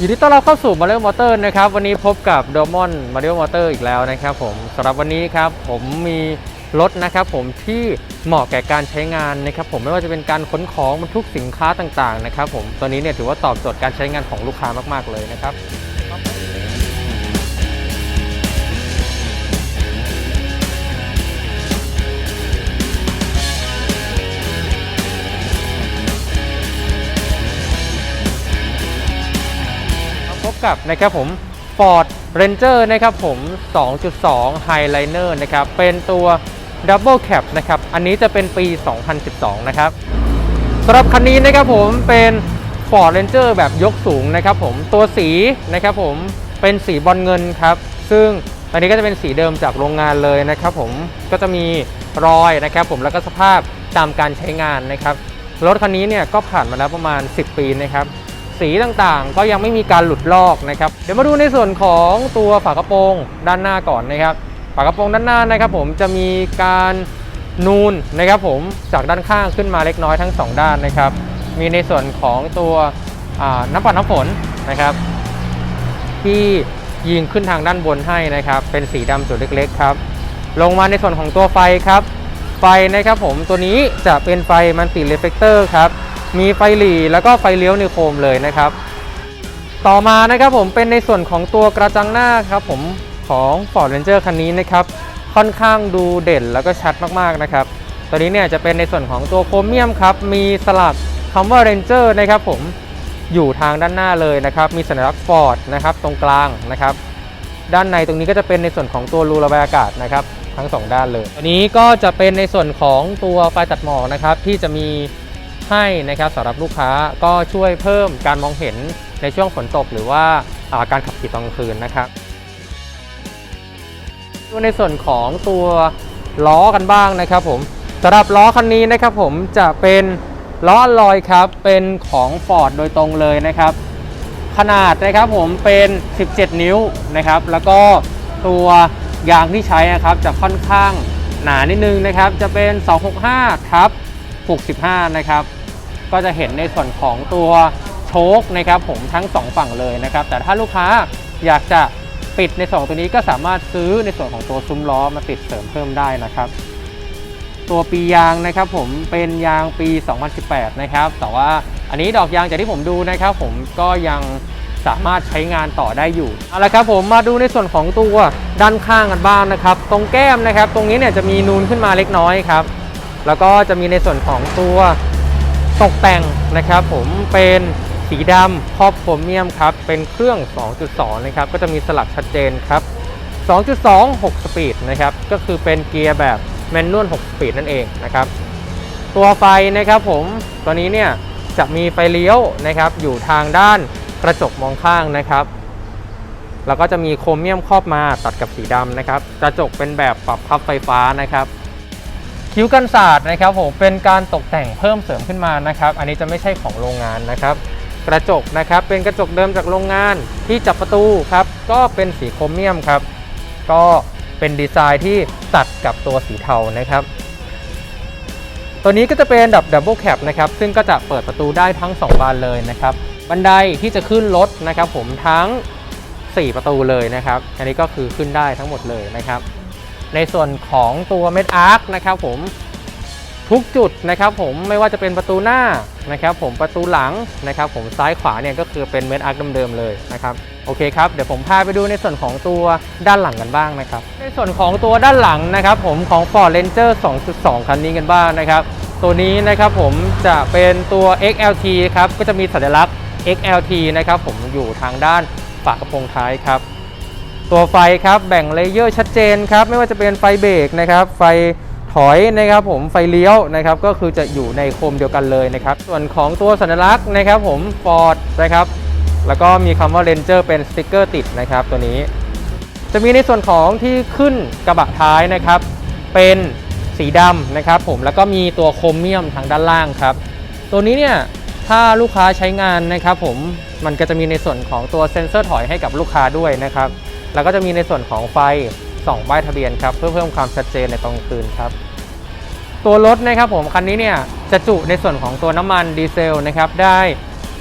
ยินดีต้อนรับเข้าสู่มาเ a r i o Motor นะครับ วันนี้พบกับ d o m o n Mario Motor อีกแล้วนะครับผมสำหรับวันนี้ครับผมมีรถนะครับผมที่เหมาะแก่การใช้งานนะครับผมไม่ว่าจะเป็นการขนของบรรทุกสินค้าต่างๆนะครับผมตัวนี้เนี่ยถือว่าตอบโจทย์การใช้งานของลูกค้ามากๆเลยนะครับ กับนะครับผม Ford Ranger นะครับผม 2.2 Highliner นะครับเป็นตัว Double Cab นะครับอันนี้จะเป็นปี 2012 นะครับสำหรับคันนี้นะครับผมเป็น Ford Ranger แบบยกสูงนะครับผมตัวสีนะครับผมเป็นสีบอลเงินครับซึ่งอันนี้ก็จะเป็นสีเดิมจากโรงงานเลยนะครับผมก็จะมีรอยนะครับผมแล้วก็สภาพตามการใช้งานนะครับรถคันนี้เนี่ยก็ผ่านมาแล้วประมาณ 10 ปีนะครับ สีต่างๆ ก็ยังไม่มีการหลุดลอกนะครับ เดี๋ยวมาดูในส่วนของตัวฝากระโปรงด้านหน้าก่อนนะครับ ฝากระโปรงด้านหน้านะครับ ผมจะมีการนูนนะครับ ผมจากด้านข้างขึ้นมาเล็กน้อยทั้งสองด้านนะครับ มีในส่วนของตัวน้ำปัดน้ำฝนนะครับ ที่ยิงขึ้นทางด้านบนให้นะครับ เป็นสีดำจุดเล็ก ๆ ครับ ลงมาในส่วนของตัวไฟครับ ไฟนะครับ ผมตัวนี้จะเป็นไฟมันติเรฟเฟกเตอร์ครับ มีไฟหลีแล้วก็ไฟเลี้ยวนิโคมเลยนะครับ ต่อมานะครับผมเป็นในส่วนของตัวกระจังหน้าครับผมของ Ford Ranger คันนี้นะครับค่อนข้างดูเด่นแล้วก็ชัดมากๆนะครับตัวนี้เนี่ยจะเป็นในส่วนของตัวโครเมียมครับมีสลักคำว่า Ranger นะครับผมอยู่ทางด้านหน้าเลยนะครับมีสัญลักษณ์ Ford นะครับตรงกลางนะครับด้านในตรงนี้ก็จะเป็นในส่วนของตัวรูระบายอากาศนะครับทั้งสองด้านเลย ตัวนี้ก็จะเป็นในส่วนของตัวไฟตัดหมอกนะครับที่จะมี ให้นะครับสำหรับลูกค้าก็ช่วยเพิ่มการมองเห็นในช่วงฝนตกหรือว่าการขับขี่ตอนกลางคืนนะครับดูในส่วนของตัวล้อกันบ้างนะครับผมสำหรับล้อคันนี้นะครับผมจะเป็นล้อลลอยครับเป็นของ Ford โดยตรงเลยนะครับ ขนาดนะครับผมเป็น 17 นิ้วนะครับ แล้วก็ตัวยางที่ใช้นะครับจะค่อนข้างหนานิดนึงนะครับ จะเป็น 265ทับ 65 นะครับ ก็จะเห็นในส่วนของตัวโชคนะครับผมทั้ง 2 ฝั่งเลยนะครับ แต่ถ้าลูกค้าอยากจะปิดในส่วนตัวนี้ก็สามารถซื้อในส่วนของตัวซุ้มล้อมาติดเสริมเพิ่มได้นะครับ ตัวปียางนะครับผมเป็นยางปี 2018 นะครับ แต่ว่าอันนี้ดอกยางจากที่ผมดูนะครับ ผมก็ยังสามารถใช้งานต่อได้อยู่เอาละครับผมมาดูในส่วนของตัวด้านข้างกันบ้างนะครับ ตรงแก้มนะครับ ตรงนี้เนี่ยจะมีนูนขึ้นมาเล็กน้อยครับ แล้วก็จะมีในส่วนของตัวตกแต่งนะครับ ผมเป็นสีดำครอบโครเมียมครับ เป็นเครื่อง 2.2 นะครับ ก็จะมีสลักชัดเจนครับ 2.2 6 สปีดนะครับ ก็คือเป็นเกียร์แบบแมนนวล 6 สปีดนั่นเองนะครับ ตัวไฟนะครับผมตัวนี้เนี่ยจะมีไฟเลี้ยวนะครับ อยู่ทางด้านกระจกมองข้างนะครับ แล้วก็จะมีโครเมียมครอบมาตัดกับสีดำนะครับ กระจกเป็นแบบปรับพับไฟฟ้านะครับ คิ้วกันศาสตร์นะครับผมเป็นการตกแต่งเพิ่มเสริมขึ้นมานะครับ อันนี้จะไม่ใช่ของโรงงานนะครับ กระจกนะครับเป็นกระจกเดิมจากโรงงานที่จับประตูครับก็เป็นสีโครเมียมครับ ก็เป็นดีไซน์ที่ตัดกับตัวสีเทานะครับ ตัวนี้ก็จะเป็นดับดับเบิลแคปนะครับซึ่งก็จะเปิดประตูได้ทั้ง 2 บานเลยนะครับ บันไดที่จะขึ้นรถนะครับ ผมทั้ง 4 ประตูเลยนะครับ อันนี้ก็คือขึ้นได้ทั้งหมดเลยนะครับ ในส่วนของตัวเม็ดอาร์คนะครับผมทุกจุดนะครับผมไม่ว่าจะเป็นประตูหน้านะครับผมประตูหลังนะครับผมซ้ายขวาเนี่ยก็คือเป็นเม็ดอาร์คเดิมๆเลยนะครับโอเคครับเดี๋ยวผมพาไปดูในส่วนของตัวด้านหลังกันบ้างนะครับในส่วนของตัวด้านหลังนะครับผมของ Ford Ranger 2.2 คันนี้กันบ้างนะครับ ตัวนี้นะครับผมจะเป็นตัว XLT ครับก็จะมีสัญลักษณ์ XLT นะครับผมอยู่ทางด้านฝากระโปรงท้ายครับ ตัวไฟครับแบ่งเลเยอร์ชัดเจนครับไม่ว่าจะเป็นไฟเบรกนะครับไฟถอยนะครับผมไฟเลี้ยวนะครับก็คือจะอยู่ในโคมเดียวกันเลยนะครับส่วนของตัวสัญลักษณ์นะครับผม Ford นะครับแล้วก็มีคำว่า Ranger เป็นสติกเกอร์ติดนะครับตัวนี้ จะมีในส่วนของที่ขึ้นกระบะท้ายนะครับ เป็นสีดำนะครับผมแล้วก็มีตัวโครเมียมทางด้านล่างครับ ตัวนี้เนี่ยถ้าลูกค้าใช้งานนะครับผมมันก็จะมีในส่วนของตัวเซ็นเซอร์ถอยให้กับลูกค้าด้วยนะครับ แล้วก็จะมีในส่วนของไฟส่องป้ายทะเบียนครับเพื่อเพิ่มความชัดเจนในตอนกลางคืนครับตัวรถนะครับผมคันนี้เนี่ยจะจุในส่วนของตัวน้ำมันดีเซลนะครับได้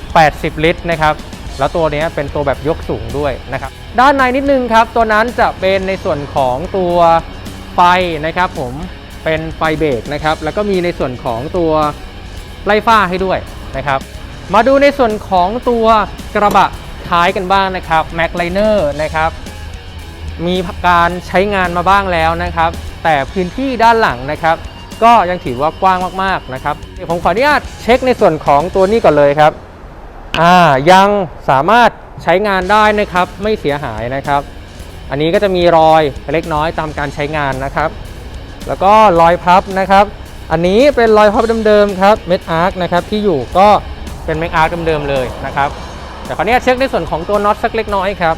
80 ลิตรนะครับแล้วตัวนี้เป็นตัวแบบยกสูงด้วยนะครับด้านในนิดนึงครับ ตัวนั้นจะเป็นในส่วนของตัวไฟนะครับ ผมเป็นไฟเบรกนะครับแล้วก็มีในส่วนของตัวไล่ฟ้าให้ด้วยนะครับ มาดูในส่วนของตัวกระบะท้ายกันบ้างนะครับแม็กไลเนอร์นะครับ มีการใช้งานมาบ้างแล้วนะครับ แต่พื้นที่ด้านหลังนะครับ ก็ยังถือว่ากว้างมากๆนะครับเดี๋ยวผมขออนุญาตเช็คในส่วนของตัวนี้ก่อนเลยครับอ่ายังสามารถใช้งานได้นะครับไม่เสียหายนะครับ อันนี้ก็จะมีรอยเล็กน้อยตามการใช้งานนะครับ แล้วก็รอยพับนะครับ อันนี้เป็นรอยพับเดิมๆครับเม็ดอาร์คนะครับที่อยู่ก็เป็นเม็ดอาร์คเดิมๆเลยนะครับแต่คราวนี้เช็คในส่วนของตัวน็อตสักเล็กน้อยครับ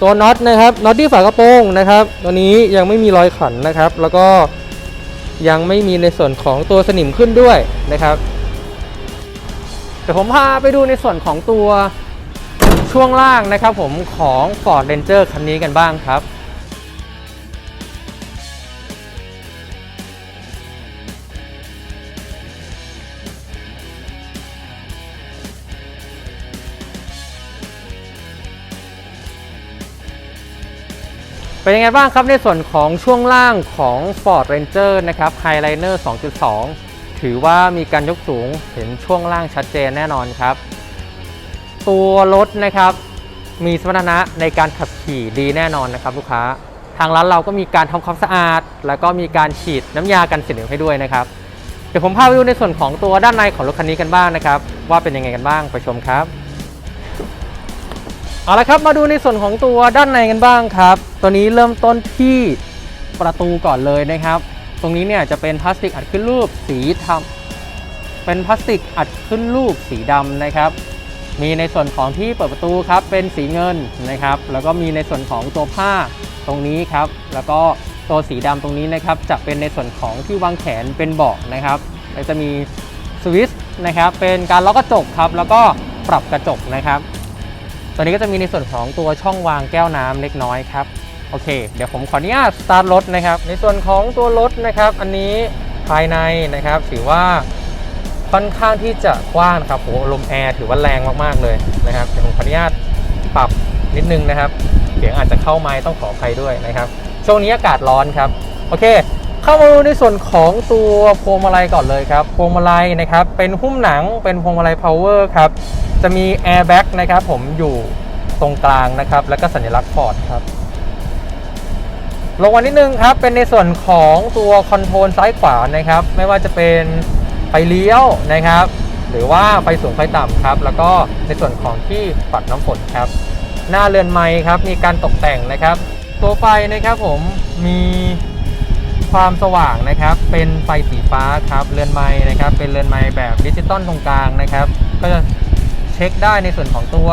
ตัวน็อตนะครับน็อตที่ฝากระโปรงนะครับ ตัวนี้ยังไม่มีรอยขันนะครับ แล้วก็ยังไม่มีในส่วนของตัวสนิมขึ้นด้วยนะครับเดี๋ยวผมพาไปดูในส่วนของตัวช่วงล่างนะครับ ผมของ Ford Ranger คันนี้กันบ้างครับ เป็นยังไงบ้างครับในส่วนของช่วงล่างของ Ford Ranger นะครับ Highliner 2.2 ถือว่ามีการยกสูงเห็นช่วงล่างชัดเจนแน่นอนครับ ตัวรถนะครับมีสมรรถนะในการขับขี่ดีแน่นอนนะครับลูกค้า ทางร้านเราก็มีการทำความสะอาด แล้วก็มีการฉีดน้ำยากันสนิมให้ด้วยนะครับ เดี๋ยวผมพาไปดูในส่วนของตัวด้านในของรถคันนี้กันบ้างนะครับ ว่าเป็นยังไงกันบ้างไปชมครับ เอาละครับมาดูในส่วนของตัวด้านในกันบ้างครับ ตัวนี้เริ่มต้นที่ประตูก่อนเลยนะครับ ตรงนี้เนี่ยจะเป็นพลาสติกอัดขึ้นรูปสีทำเป็นพลาสติกอัดขึ้นรูปสีดำนะครับ มีในส่วนของที่เปิดประตูครับเป็นสีเงินนะครับ แล้วก็มีในส่วนของตัวผ้าตรงนี้ครับ แล้วก็ตัวสีดำตรงนี้นะครับจะเป็นในส่วนของที่วางแขนเป็นเบาะนะครับแล้วจะมีสวิตช์นะครับเป็นการล็อกกระจกครับ แล้วก็ปรับกระจกนะครับ ตัวนี้ก็จะมีในส่วนของตัวช่องวางแก้วน้ำเล็กน้อยครับโอเค เดี๋ยวผมขออนุญาตสตาร์ทรถนะครับ ในส่วนของตัวรถนะครับ อันนี้ภายในนะครับถือว่าค่อนข้างที่จะกว้างนะครับโหลมแอร์ถือว่าแรงมากๆเลยนะครับเดี๋ยวผมขออนุญาตปรับนิดนึงนะครับเสียงอาจจะเข้าไม้ต้องขออภัยด้วยนะครับ ช่วงนี้อากาศร้อนครับ โอเค เข้ามาดูในส่วนของตัวพวงมาลัยก่อนเลยครับ พวงมาลัยนะครับ เป็นหุ้มหนังเป็นพวงมาลัย power ครับ จะมี airbag นะครับผมอยู่ตรงกลางนะครับ แล้วก็สัญลักษณ์ Ford ครับ ลงวันนิดนึงครับ เป็นในส่วนของตัวคอนโทรลซ้ายขวานะครับ ไม่ว่าจะเป็นไฟเลี้ยวนะครับ หรือว่าไฟสูงไฟต่ำครับ แล้วก็ในส่วนของที่ปัดน้ำฝนครับ หน้าเรือนไม้ครับ มีการตกแต่งนะครับ ตัวไฟนะครับผมมี ความสว่างนะครับ เป็นไฟสีฟ้าครับเรือนไม้นะครับ เป็นเรือนไม้แบบดิจิตอลตรงกลางนะครับ ก็จะเช็คได้ในส่วนของตัว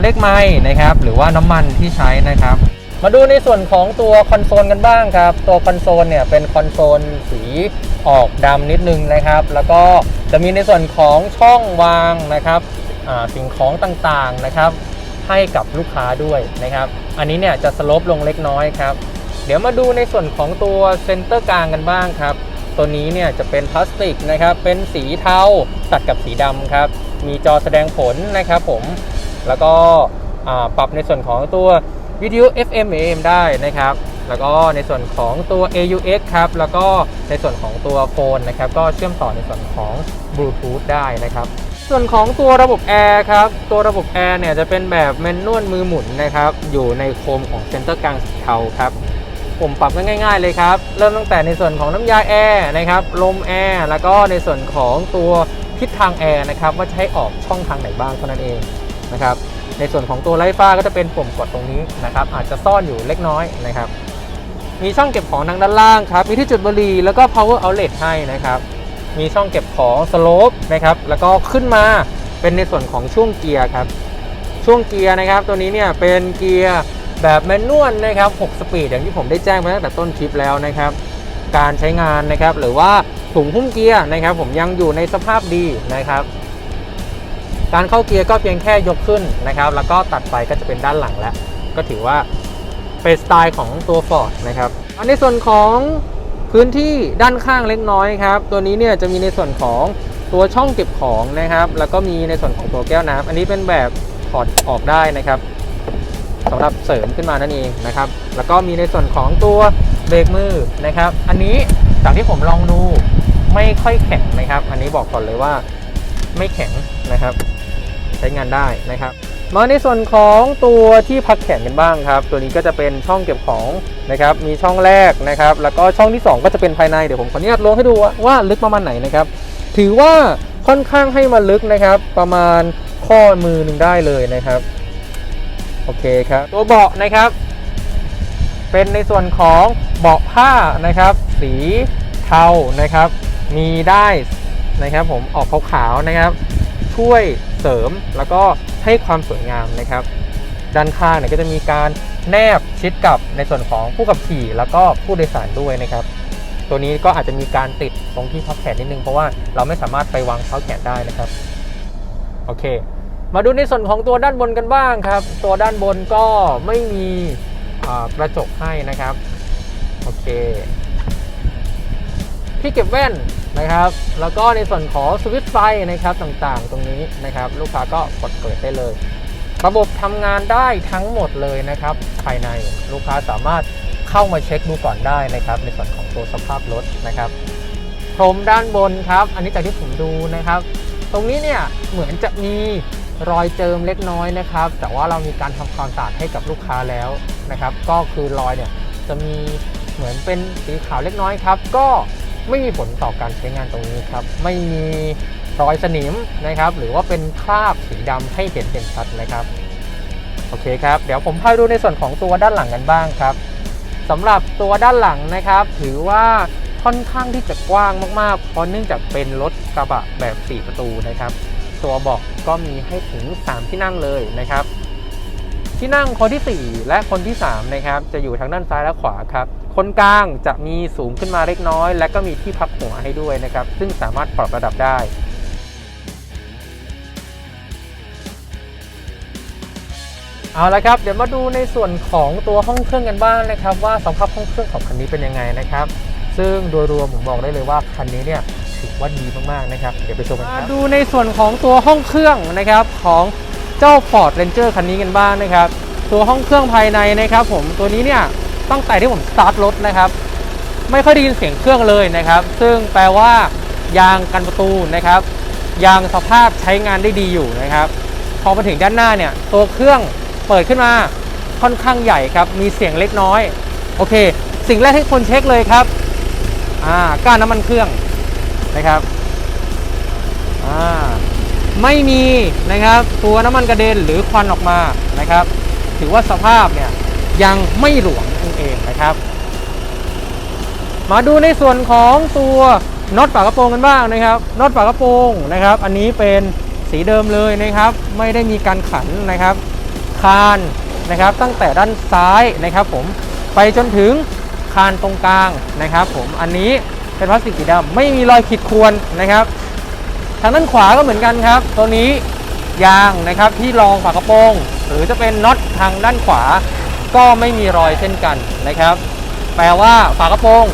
เลขไม้นะครับ หรือว่าน้ำมันที่ใช้นะครับ มาดูในส่วนของตัวคอนโซลกันบ้างครับ ตัวคอนโซลเนี่ยเป็นคอนโซลสีออกดำนิดนึงนะครับ แล้วก็จะมีในส่วนของช่องวางนะครับสิ่งของต่างๆนะครับ ให้กับลูกค้าด้วยนะครับ อันนี้เนี่ยจะสโลปลงเล็กน้อยครับ เดี๋ยวมาดูในส่วนของตัวเซนเตอร์กลางกันบ้างครับ ตัวนี้เนี่ยจะเป็นพลาสติกนะครับ เป็นสีเทาตัดกับสีดำครับ มีจอแสดงผลนะครับผม แล้วก็ปรับในส่วนของตัววิทยุ FM AM ได้นะครับ แล้วก็ในส่วนของตัว AUX ครับ แล้วก็ในส่วนของตัวโฟนนะครับ ก็เชื่อมต่อในส่วนของบลูทูธได้นะครับ ส่วนของตัวระบบแอร์ครับ ตัวระบบแอร์เนี่ยจะเป็นแบบแมนนวลมือหมุนนะครับ อยู่ในโคมของเซนเตอร์กลางสีเทาครับ ผมปรับง่าย ๆ เลยครับ เริ่มตั้งแต่ในส่วนของน้ำยาแอร์นะครับ ลมแอร์แล้วก็ในส่วนของตัวทิศทางแอร์นะครับว่าจะให้ออกช่องทางไหนบ้างเท่านั้นเองนะครับ ในส่วนของตัวไลท์ฟ้าก็จะเป็นปุ่มกดตรงนี้นะครับ อาจจะซ่อนอยู่เล็กน้อยนะครับ มีช่องเก็บของทางด้านล่างครับ มีที่จุดบุหรี่แล้วก็ power outlet ให้นะครับ มีช่องเก็บของสโลปนะครับ แล้วก็ขึ้นมาเป็นในส่วนของช่วงเกียร์ครับ ช่วงเกียร์นะครับ ตัวนี้เนี่ยเป็นเกียร์ แบบแมนนวลนะครับ 6 สปีดอย่างที่ผมได้แจ้งไปตั้งแต่ต้นคลิปแล้วนะครับ การใช้งานนะครับหรือว่าถุงหุ้มเกียร์นะครับ ผมยังอยู่ในสภาพดีนะครับ การเข้าเกียร์ก็เพียงแค่ยกขึ้นนะครับ แล้วก็ตัดไปก็จะเป็นด้านหลังแล้ว ก็ถือว่าเป็นสไตล์ของตัว Ford นะครับอันในส่วนของพื้นที่ด้านข้างเล็กน้อยครับ ตัวนี้เนี่ยจะมีในส่วนของตัวช่องเก็บของนะครับ แล้วก็มีในส่วนของตัวแก้วน้ำอันนี้เป็นแบบถอดออกได้นะครับ สำหรับเสริมขึ้นมานั่นเองนะครับ แล้วก็มีในส่วนของตัวเบรกมือนะครับ อันนี้จากที่ผมลองดูไม่ค่อยแข็งนะครับ อันนี้บอกก่อนเลยว่าไม่แข็งนะครับ ใช้งานได้นะครับ มาในส่วนของตัวที่พักแขนกันบ้างครับ ตัวนี้ก็จะเป็นช่องเก็บของนะครับ มีช่องแรกนะครับ แล้วก็ช่องที่ 2 ก็จะเป็นภายในเดี๋ยวผมขออนุญาตลงให้ดูว่าวาลึกประมาณไหนนะครับ ถือว่าค่อนข้างให้มาลึกนะครับ ประมาณข้อมือหนึ่งได้เลยนะครับ โอเคครับ ตัวเบาะนะครับ เป็นในส่วนของเบาะผ้านะครับ สีเทานะครับ มีได้นะครับผมออกขาวๆนะครับ ช่วยเสริมแล้วก็ให้ความสวยงามนะครับ ด้านข้างเนี่ยก็จะมีการแนบชิดกับในส่วนของผู้ขับขี่ แล้วก็ผู้โดยสารด้วยนะครับ ตัวนี้ก็อาจจะมีการติดตรงที่พับแขนนิดนึงเพราะว่าเราไม่สามารถไปวางเท้าแขนได้นะครับ โอเค มาดูในส่วนของตัวด้านบนกันบ้างครับ ตัวด้านบนก็ไม่มีกระจกให้นะครับ โอเค ที่เก็บแว่นนะครับ แล้วก็ในส่วนของสวิตช์ไฟนะครับต่างๆ ตรงนี้นะครับ ลูกค้าก็กดเปิดได้เลย ระบบทำงานได้ทั้งหมดเลยนะครับ ภายในลูกค้าสามารถเข้ามาเช็คดูก่อนได้นะครับ ในส่วนของตัวสภาพรถนะครับพรมด้านบนครับ อันนี้จากที่ผมดูนะครับ ตรงนี้เนี่ยเหมือนจะมี รอยเจิมเล็กน้อยนะครับ แต่ว่าเรามีการทำความสะอาดให้กับลูกค้าแล้วนะครับ ก็คือรอยเนี่ยจะมีเหมือนเป็นสีขาวเล็กน้อยครับ ก็ไม่มีผลต่อการใช้งานตรงนี้ครับ ไม่มีรอยสนิมนะครับ หรือว่าเป็นคราบสีดำให้เห็นเด่นชัดนะครับโอเคครับ เดี๋ยวผมพาดูในส่วนของตัวด้านหลังกันบ้างครับสำหรับตัวด้านหลังนะครับ ถือว่าค่อนข้างที่จะกว้างมากๆ เพราะเนื่องจากเป็นรถกระบะแบบ 4 ประตูนะครับ ตัวเบาะก็มีให้ถึง 3 ที่นั่งเลยนะครับ ที่นั่งคนที่ 4 และคนที่ 3 นะครับ จะอยู่ทางด้านซ้ายและขวาครับ คนกลางจะมีสูงขึ้นมาเล็กน้อย และก็มีที่พักหัวให้ด้วยนะครับ ซึ่งสามารถปรับระดับได้เอาละครับเดี๋ยวมาดูในส่วนของตัวห้องเครื่องกันบ้างนะครับ ว่าสภาพห้องเครื่องของคันนี้เป็นยังไงนะครับ ซึ่งโดยรวมผมบอกได้เลยว่าคันนี้เนี่ย ถือว่าดีมากๆนะครับ เดี๋ยวไปชมกันครับดูในส่วนของตัวห้องเครื่องนะครับของเจ้า Ford Ranger คันนี้กันบ้างนะครับ ตัวห้องเครื่องภายในนะครับผมตัวนี้เนี่ยตั้งแต่ที่ผมสตาร์ทรถนะครับ ไม่ค่อยได้ยินเสียงเครื่องเลยนะครับ ซึ่งแปลว่ายางกันประตูนะครับ ยางสภาพใช้งานได้ดีอยู่นะครับ พอมาถึงด้านหน้าเนี่ยตัวเครื่องเปิดขึ้นมาค่อนข้างใหญ่ครับ มีเสียงเล็กน้อย โอเค สิ่งแรกที่คนเช็คเลยครับ อ่าก้านน้ำมันเครื่อง นะครับอ่าไม่มีนะครับตัวน้ำมันกระเด็นหรือควันออกมานะครับ ถือว่าสภาพเนี่ยยังไม่หลวมนั่นเองนะครับ มาดูในส่วนของตัวน็อตฝากระโปรงกันบ้างนะครับน็อตฝากระโปรงนะครับ อันนี้เป็นสีเดิมเลยนะครับ ไม่ได้มีการขันนะครับ คานนะครับ ตั้งแต่ด้านซ้ายนะครับ ผมไปจนถึงคานตรงกลางนะครับ ผมอันนี้ เป็นพลาสติกสีดำไม่มีรอยขีดข่วนนะครับทางด้านขวาก็เหมือนกันครับ ตัวนี้ยางนะครับที่รองฝากระโปรง หรือจะเป็นน็อตทางด้านขวา ก็ไม่มีรอยเช่นกันนะครับ แปลว่าฝากระโปรง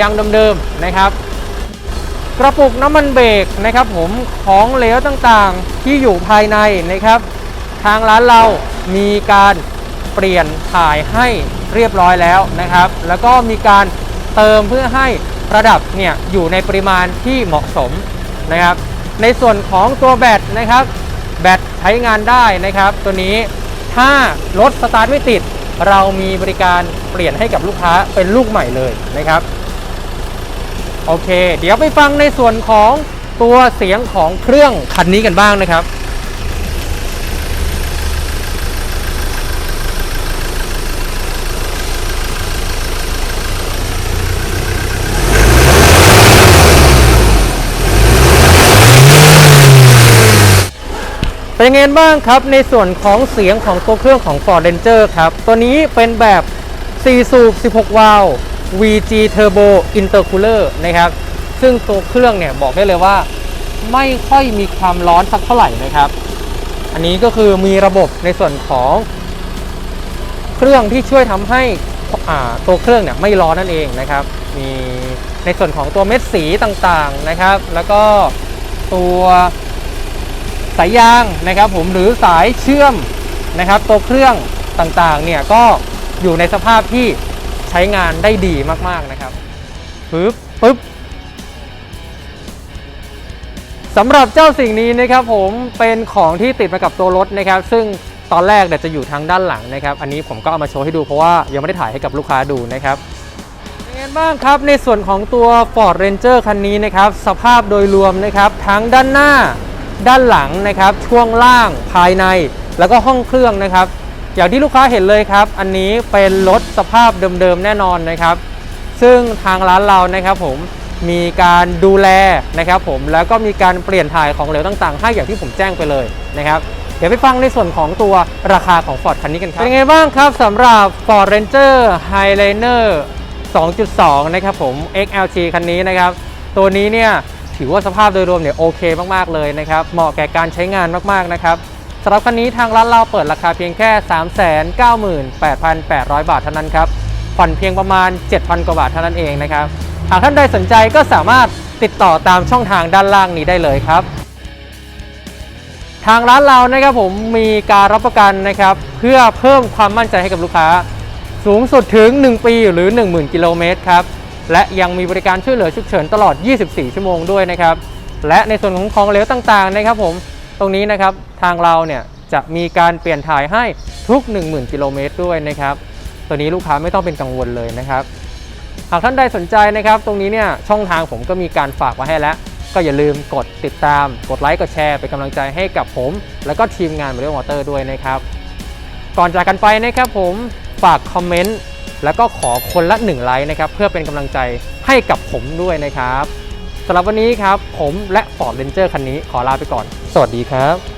ยางเดิมๆนะครับ กระปุกน้ำมันเบรกนะครับ ผมของเหลวต่างๆที่อยู่ภายในนะครับ ทางร้านเรามีการเปลี่ยนถ่ายให้เรียบร้อยแล้วนะครับ แล้วก็มีการเติมเพื่อให้ ระดับเนี่ยอยู่ในปริมาณที่เหมาะสมนะครับ ในส่วนของตัวแบตนะครับ แบตใช้งานได้นะครับ ตัวนี้ถ้ารถสตาร์ทไม่ติด เรามีบริการเปลี่ยนให้กับลูกค้าเป็นลูกใหม่เลยนะครับโอเค เดี๋ยวไปฟังในส่วนของตัวเสียงของเครื่องคันนี้กันบ้างนะครับ ยังไงบ้างครับในส่วนของเสียงของตัวเครื่องของ Ford Ranger ครับ ตัวนี้เป็นแบบ 4 สูบ 16 วาล์ว VG Turbo Intercooler นะครับ ซึ่งตัวเครื่องเนี่ยบอกได้เลยว่า ไม่ค่อยมีความร้อนสักเท่าไหร่นะครับ อันนี้ก็คือมีระบบในส่วนของเครื่องที่ช่วยทำให้อ่าตัวเครื่องเนี่ยไม่ร้อนนั่นเองนะครับ มีในส่วนของตัวเม็ดสีต่างๆนะครับ แล้วก็ตัว สายยางนะครับผมหรือสายเชื่อมนะครับตัวเครื่องต่างๆเนี่ยก็อยู่ในสภาพที่ใช้งานได้ดีมากๆนะครับปึ๊บปึ๊บสำหรับเจ้าสิ่งนี้นะครับผมเป็นของที่ติดมากับตัวรถนะครับ ซึ่งตอนแรกเนี่ยจะอยู่ทางด้านหลังนะครับ อันนี้ผมก็เอามาโชว์ให้ดูเพราะว่ายังไม่ได้ถ่ายให้กับลูกค้าดูนะครับเป็นไงบ้างครับในส่วนของตัว Ford Ranger คันนี้นะครับ สภาพโดยรวมนะครับ ทั้งด้านหน้า ด้านหลังนะครับช่วงล่างภายในแล้วก็ห้องเครื่องนะครับ อย่างที่ลูกค้าเห็นเลยครับ อันนี้เป็นรถสภาพเดิมๆแน่นอนนะครับ ซึ่งทางร้านเรานะครับผมมีการดูแลนะครับผมแล้วก็มีการเปลี่ยนถ่ายของเหลวต่างๆ ให้อย่างที่ผมแจ้งไปเลยนะครับเดี๋ยวไปฟังในส่วนของตัวราคาของ Ford คันนี้กันครับ เป็นไงบ้างครับสำหรับ Ford Ranger Highliner 2.2 นะครับผม XLT คันนี้นะครับ ตัวนี้เนี่ย ถือว่าสภาพโดยรวมเนี่ยโอเคมากๆเลยนะครับ เหมาะแก่การใช้งานมากๆนะครับสำหรับคันนี้ทางร้านเราเปิดราคาเพียงแค่ 398,800 บาทเท่านั้นครับผ่อนเพียงประมาณ 7,000 กว่าบาทเท่านั้นเองนะครับ หากท่านใดสนใจก็สามารถติดต่อตามช่องทางด้านล่างนี้ได้เลยครับ ทางร้านเรานะครับผมมีการรับประกันนะครับ เพื่อเพิ่มความมั่นใจให้กับลูกค้า สูงสุดถึง 1 ปีหรือ 10,000 กิโลเมตรครับ และยังมีบริการช่วยเหลือฉุกเฉินตลอด 24 ชั่วโมงด้วยนะครับ และในส่วนของของเหลวต่างๆนะครับผมตรงนี้นะครับทางเราเนี่ยจะมีการเปลี่ยนถ่ายให้ทุก 10,000 กิโลเมตรด้วยนะครับ ตัวนี้ลูกค้าไม่ต้องเป็นกังวลเลยนะครับ หากท่านใดสนใจนะครับ ตรงนี้เนี่ยช่องทางผมก็มีการฝากไว้ให้แล้ว ก็อย่าลืมกดติดตาม กดไลค์กดแชร์เป็นกำลังใจให้กับผม แล้วก็ทีมงานบริวมอเตอร์ด้วยนะครับ ก่อนจากกันไปนะครับผมฝากคอมเมนต์ แล้วก็ขอคนละ1ไลค์นะครับเพื่อเป็นกำลังใจให้กับผมด้วยนะครับสำหรับวันนี้ครับผมและ Ford Ranger คันนี้ขอลาไปก่อน สวัสดีครับ